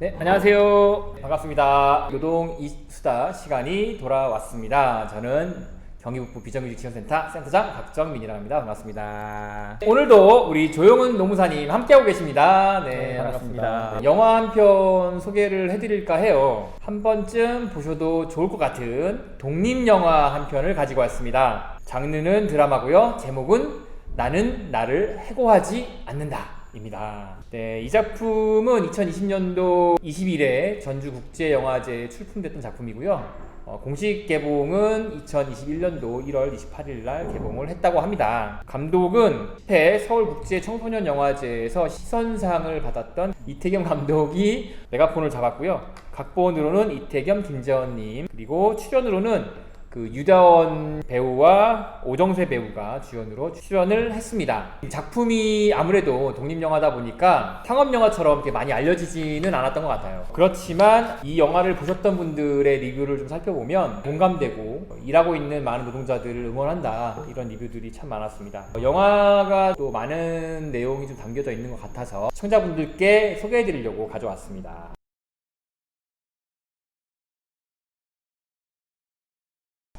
네, 안녕하세요. 반갑습니다. 노동 이수다 시간이 돌아왔습니다. 저는 경기북부 비정규직 지원센터 센터장 박정민이라고 합니다. 반갑습니다. 오늘도 우리 조용은 노무사님 함께하고 계십니다. 네, 네, 반갑습니다. 반갑습니다. 영화 한 편 소개를 해드릴까 해요. 한 번쯤 보셔도 좋을 것 같은 독립영화 한 편을 가지고 왔습니다. 장르는 드라마고요. 제목은 나는 나를 해고하지 않는다. 입니다. 네, 이 작품은 2020년도 20일에 전주국제영화제에 출품됐던 작품이고요. 어, 공식 개봉은 2021년도 1월 28일 날 개봉을 했다고 합니다. 감독은 10회 서울국제 청소년 영화제에서 시선상을 받았던 이태겸 감독이 메가폰을 잡았고요. 각본으로는 이태겸, 김재원님 그리고 출연으로는 그 유다원 배우와 오정세 배우가 주연으로 출연을 했습니다. 이 작품이 아무래도 독립영화다 보니까 상업영화처럼 이렇게 많이 알려지지는 않았던 것 같아요. 그렇지만 이 영화를 보셨던 분들의 리뷰를 좀 살펴보면 공감되고 일하고 있는 많은 노동자들을 응원한다 이런 리뷰들이 참 많았습니다. 영화가 또 많은 내용이 좀 담겨져 있는 것 같아서 시청자분들께 소개해드리려고 가져왔습니다.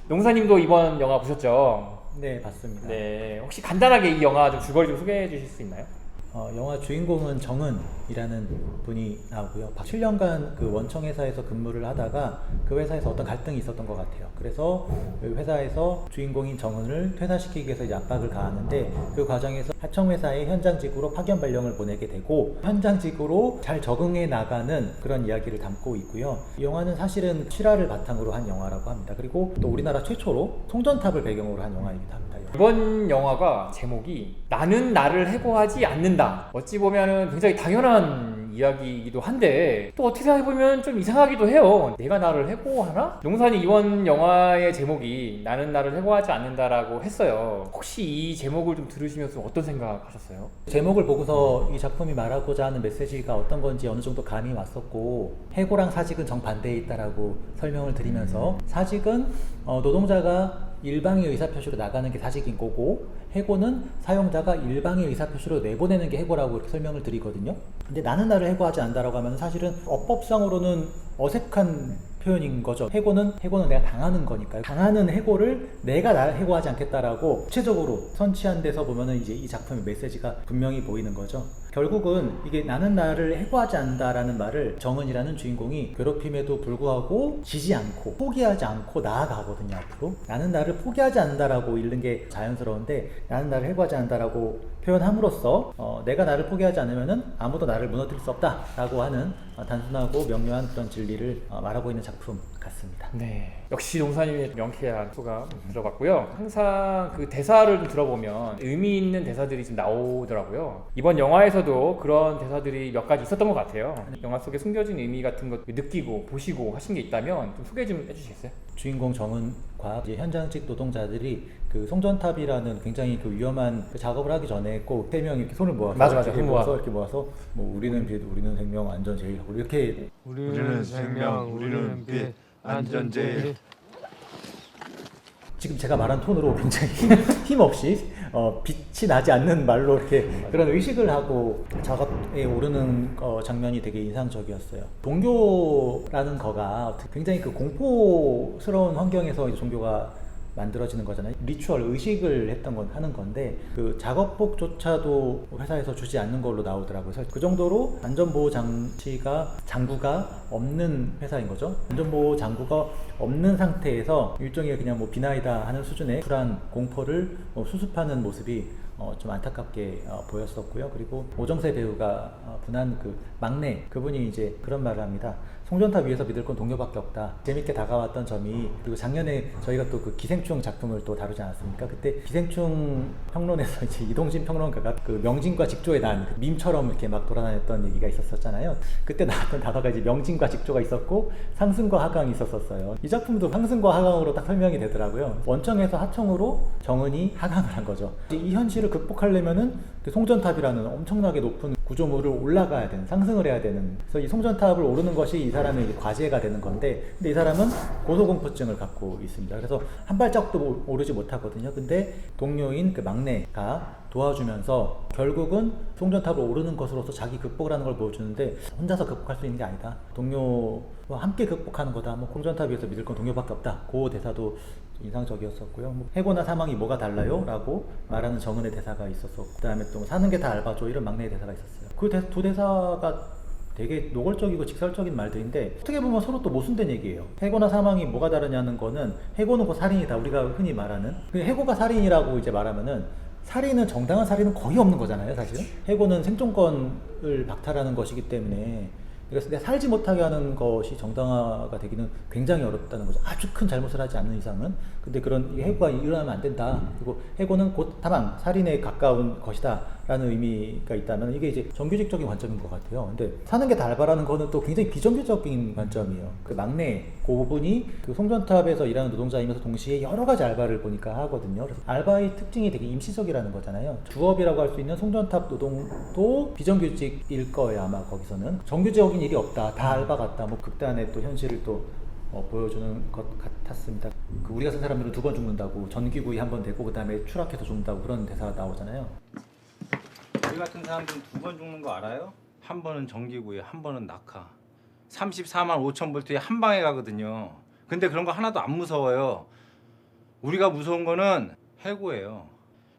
농사님도 이번 영화 보셨죠? 네, 봤습니다. 네. 혹시 간단하게 이 영화 좀 줄거리 좀 소개해 주실 수 있나요? 어, 영화 주인공은 정은이라는 분이 나오고요. 7년간 그 원청 회사에서 근무를 하다가 그 회사에서 어떤 갈등이 있었던 것 같아요. 그래서 그 회사에서 주인공인 정은을 퇴사시키기 위해서 이제 압박을 가하는데 그 과정에서 하청 회사의 현장직으로 파견 발령을 보내게 되고 현장직으로 잘 적응해 나가는 그런 이야기를 담고 있고요. 이 영화는 사실은 실화를 바탕으로 한 영화라고 합니다. 그리고 또 우리나라 최초로 송전탑을 배경으로 한 영화이기도 합니다. 이번 영화가 제목이 나는 나를 해고하지 않는다. 어찌 보면은 굉장히 당연한 이야기이기도 한데 또 어떻게 생각해보면 좀 이상하기도 해요. 내가 나를 해고하나? 농산이 이번 영화의 제목이 나는 나를 해고하지 않는다라고 했어요. 혹시 이 제목을 좀 들으시면서 어떤 생각 하셨어요? 제목을 보고서 이 작품이 말하고자 하는 메시지가 어떤 건지 어느 정도 감이 왔었고 해고랑 사직은 정반대에 있다라고 설명을 드리면서 사직은 어, 노동자가 일방의 의사표시로 나가는 게 사직인 거고 해고는 사용자가 일방의 의사표시로 내보내는 게 해고라고 이렇게 설명을 드리거든요. 근데 나는 나를 해고하지 않는다라고 하면 사실은 어법상으로는 어색한 표현인 거죠. 해고는 해고는 내가 당하는 거니까요. 당하는 해고를 내가 나를 해고하지 않겠다라고 구체적으로 선취한 데서 보면은 이제 이 작품의 메시지가 분명히 보이는 거죠. 결국은 이게 나는 나를 해고하지 않는다라는 말을 정은이라는 주인공이 괴롭힘에도 불구하고 지지 않고 포기하지 않고 나아가거든요 앞으로 나는 나를 포기하지 않는다라고 읽는 게 자연스러운데 나는 나를 해고하지 않는다라고 표현함으로써 어, 내가 나를 포기하지 않으면은 아무도 나를 무너뜨릴 수 없다라고 하는 어, 단순하고 명료한 그런 진리를 어, 말하고 있는 작품 같습니다. 네. 역시 농사님의 명쾌한 소감 들어봤고요. 항상 그 대사를 좀 들어보면 의미 있는 대사들이 좀 나오더라고요. 이번 영화에서도 그런 대사들이 몇 가지 있었던 것 같아요. 영화 속에 숨겨진 의미 같은 것 느끼고 보시고 하신 게 있다면 좀 소개 좀 해주시겠어요? 주인공 정은과 이제 현장직 노동자들이 그 송전탑이라는 굉장히 그 위험한 그 작업을 하기 전에 꼭 세 명이 이렇게 손을 모아서 맞아, 맞아. 이렇게 손 모아서 모아. 이렇게 모아서 뭐 우리는 빛, 우리는 생명, 안전 제일 이렇게 우리는 생명, 우리는 빛, 안전제일. 지금 제가 말한 톤으로 굉장히 힘 없이 어, 빛이 나지 않는 말로 이렇게 그런 의식을 하고 작업에 오르는 어, 장면이 되게 인상적이었어요. 종교라는 거가 굉장히 그 공포스러운 환경에서 종교가 만들어지는 거잖아요. 리추얼 의식을 했던 건 하는 건데 그 작업복조차도 회사에서 주지 않는 걸로 나오더라고요. 그 정도로 안전보호 장치가 장구가 없는 회사인 거죠. 안전보호 장구가 없는 상태에서 일종의 그냥 뭐 비나이다 하는 수준의 불안 공포를 어, 수습하는 모습이 어, 좀 안타깝게 어, 보였었고요. 그리고 오정세 배우가 어, 분한 그 막내 그분이 이제 그런 말을 합니다. 송전탑 위에서 믿을 건 동료밖에 없다. 재밌게 다가왔던 점이 그리고 작년에 저희가 또 그 기생충 작품을 또 다루지 않았습니까? 그때 기생충 평론에서 이제 이동진 평론가가 그 명진과 직조에 대한 그 밈처럼 이렇게 막 돌아다녔던 얘기가 있었었잖아요. 그때 나왔던 단어가 이제 명진과 직조가 있었고 상승과 하강이 있었었어요. 이 작품도 상승과 하강으로 딱 설명이 되더라고요. 원청에서 하청으로 정은이 하강을 한 거죠. 이 현실을 극복하려면은 그 송전탑이라는 엄청나게 높은 구조물을 올라가야 되는 상승을 해야 되는 그래서 이 송전탑을 오르는 것이 이 사람의 과제가 되는 건데 근데 이 사람은 고소공포증을 갖고 있습니다. 그래서 한 발짝도 오- 오르지 못하거든요. 근데 동료인 그 막내가 도와주면서 결국은 송전탑을 오르는 것으로서 자기 극복을 하는 걸 보여주는데 혼자서 극복할 수 있는 게 아니다. 동료와 함께 극복하는 거다. 뭐 송전탑 위에서 믿을 건 동료밖에 없다. 그 대사도 인상적이었었고요. 뭐 해고나 사망이 뭐가 달라요? 라고 말하는 정은의 대사가 있었었고 그 다음에 또 사는 게 다 알바죠 이런 막내의 대사가 있었어요. 그 두 대사가 되게 노골적이고 직설적인 말들인데 어떻게 보면 서로 또 모순된 얘기예요. 해고나 사망이 뭐가 다르냐는 거는 해고는 곧 살인이다 우리가 흔히 말하는 그 해고가 살인이라고 이제 말하면은 살인은 정당한 살인은 거의 없는 거잖아요 사실. 해고는 생존권을 박탈하는 것이기 때문에 그래서 내가 살지 못하게 하는 것이 정당화가 되기는 굉장히 어렵다는 거죠. 아주 큰 잘못을 하지 않는 이상은. 근데 그런 이 해고가 일어나면 안 된다. 그리고 해고는 곧 사망, 살인에 가까운 것이다. 라는 의미가 있다면 이게 이제 정규직적인 관점인 것 같아요. 근데 사는 게 달바라는 거는 또 굉장히 비정규적인 관점이에요. 그 막내, 그 분이 그 송전탑에서 일하는 노동자이면서 동시에 여러 가지 알바를 보니까 하거든요. 그래서 알바의 특징이 되게 임시적이라는 거잖아요. 주업이라고 할 수 있는 송전탑 노동도 비정규직일 거예요. 아마 거기서는. 정규 직적인 일이 없다. 다 알바 같다. 뭐 극단의 또 현실을 또 어, 보여주는 것 같았습니다. 그 우리 같은 사람들은 두 번 죽는다고 전기구이 한 번 되고 그 다음에 추락해서 죽는다고 그런 대사가 나오잖아요. 우리 같은 사람들은 두 번 죽는 거 알아요? 한 번은 전기구에 한 번은 낙하 34만 5천 볼트에 한 방에 가거든요 근데 그런 거 하나도 안 무서워요 우리가 무서운 거는 해고예요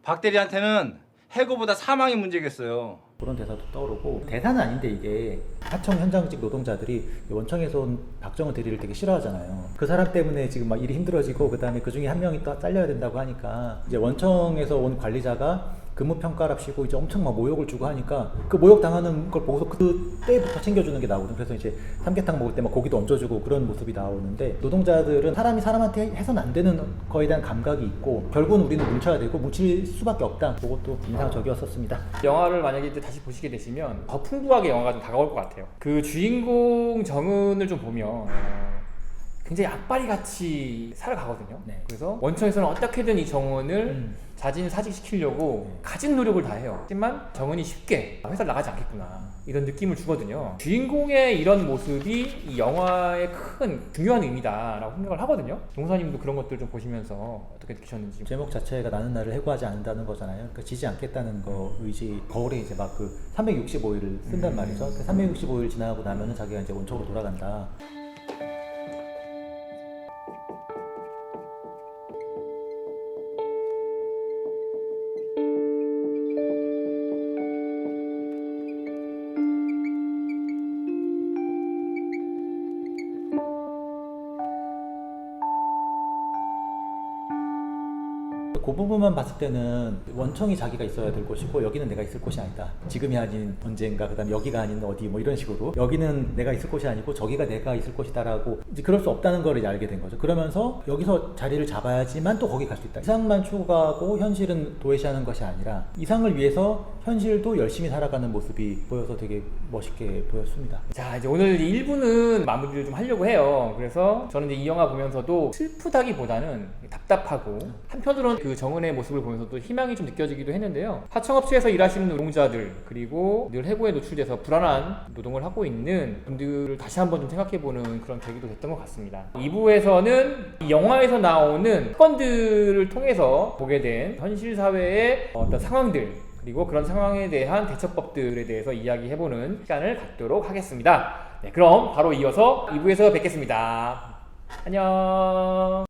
박 대리한테는 해고보다 사망이 문제겠어요 그런 대사도 떠오르고 대사는 아닌데 이게 하청 현장직 노동자들이 원청에서 온 박정은 대리를 되게 싫어하잖아요. 그 사람 때문에 지금 막 일이 힘들어지고 그 다음에 그 중에 한 명이 또 잘려야 된다고 하니까 이제 원청에서 온 관리자가 근무 평가랍시고 이제 엄청 막 모욕을 주고 하니까 그 모욕 당하는 걸 보고서 그때부터 챙겨주는 게 나오거든. 그래서 이제 삼계탕 먹을 때 막 고기도 얹어주고 그런 모습이 나오는데 노동자들은 사람이 사람한테 해서는 안 되는 거에 대한 감각이 있고 결국은 우리는 뭉쳐야 되고 뭉칠 수밖에 없다. 그것도 인상적이었었습니다. 영화를 만약에 이제 다시 보시게 되시면 더 풍부하게 영화가 좀 다가올 것 같아요. 그 주인공 정은을 좀 보면 어, 굉장히 악바리 같이 살아가거든요. 네. 그래서 원청에서는 어떻게든 이 정은을 음. 자진 사직시키려고 네. 가진 노력을 다 해요. 하지만 정은이 쉽게 회사를 나가지 않겠구나 이런 느낌을 주거든요. 주인공의 이런 모습이 이 영화의 큰 중요한 의미다라고 생각을 하거든요. 동사님도 그런 것들 좀 보시면서 어떻게 느끼셨는지. 제목 자체가 나는 나를 해고하지 않는다는 거잖아요. 그러니까 지지 않겠다는 거 의지. 거울에 이제 막 그 365일을 쓴단 음. 말이죠. 그 365일 지나고 나면은 자기가 이제 원청으로 돌아간다. 그 부분만 봤을 때는 원청이 자기가 있어야 될 곳이고 여기는 내가 있을 곳이 아니다. 지금이 아닌 언젠가 그다음 여기가 아닌 어디 뭐 이런 식으로 여기는 내가 있을 곳이 아니고 저기가 내가 있을 곳이다라고 이제 그럴 수 없다는 걸 이제 알게 된 거죠. 그러면서 여기서 자리를 잡아야지만 또 거기 갈 수 있다. 이상만 추구하고 현실은 도외시하는 것이 아니라 이상을 위해서 현실도 열심히 살아가는 모습이 보여서 되게 멋있게 보였습니다. 자 이제 오늘 1부는 마무리를 좀 하려고 해요. 그래서 저는 이제 이 영화 보면서도 슬프다기보다는 답답하고 한편으로는 그 정은의 모습을 보면서도 희망이 좀 느껴지기도 했는데요. 하청업체에서 일하시는 노동자들 그리고 늘 해고에 노출돼서 불안한 노동을 하고 있는 분들을 다시 한번 좀 생각해보는 그런 계기도 됐던 것 같습니다. 2부에서는 이 영화에서 나오는 사건들을 통해서 보게 된 현실 사회의 어떤 상황들 그리고 그런 상황에 대한 대처법들에 대해서 이야기해보는 시간을 갖도록 하겠습니다. 네, 그럼 바로 이어서 2부에서 뵙겠습니다. 안녕.